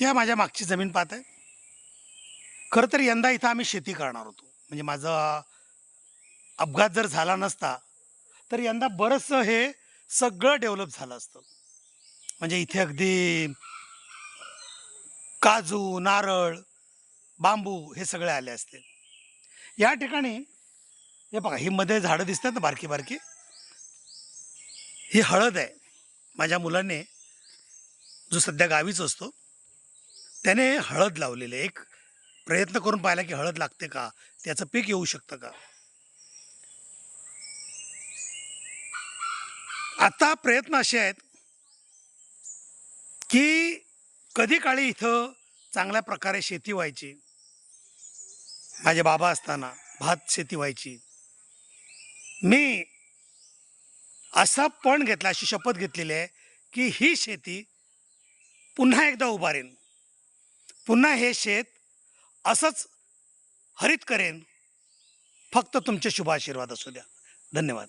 या माझ्या मागची जमीन पाहत आहे. खरं तर यंदा इथं आम्ही शेती करणार होतो. म्हणजे माझा अपघात जर झाला नसता तर यंदा बरंचसं हे सगळं डेव्हलप झालं असतं. म्हणजे इथे अगदी काजू नारळ बांबू हे सगळे आले असते या ठिकाणी हे बघा ही मध्ये झाडं दिसतात ना बारकी बारकी. ही हळद आहे. माझ्या मुलाने जो सध्या गावीच असतो त्याने हळद लावलेले एक प्रयत्न करून पाहिला की हळद लागते का? त्याचं पीक येऊ शकतं का? आता प्रयत्न असे आहेत की कधी काळी इथं चांगल्या प्रकारे शेती व्हायची. माझे बाबा असताना भात शेती व्हायची. मी असा पण घेतला अशी शपथ घेतलेली आहे की ही शेती पुन्हा एकदा उभारेन. पुन्हा हे शेत असंच हरित करेन. फक्त तुमचे शुभ आशीर्वाद असू द्या. धन्यवाद.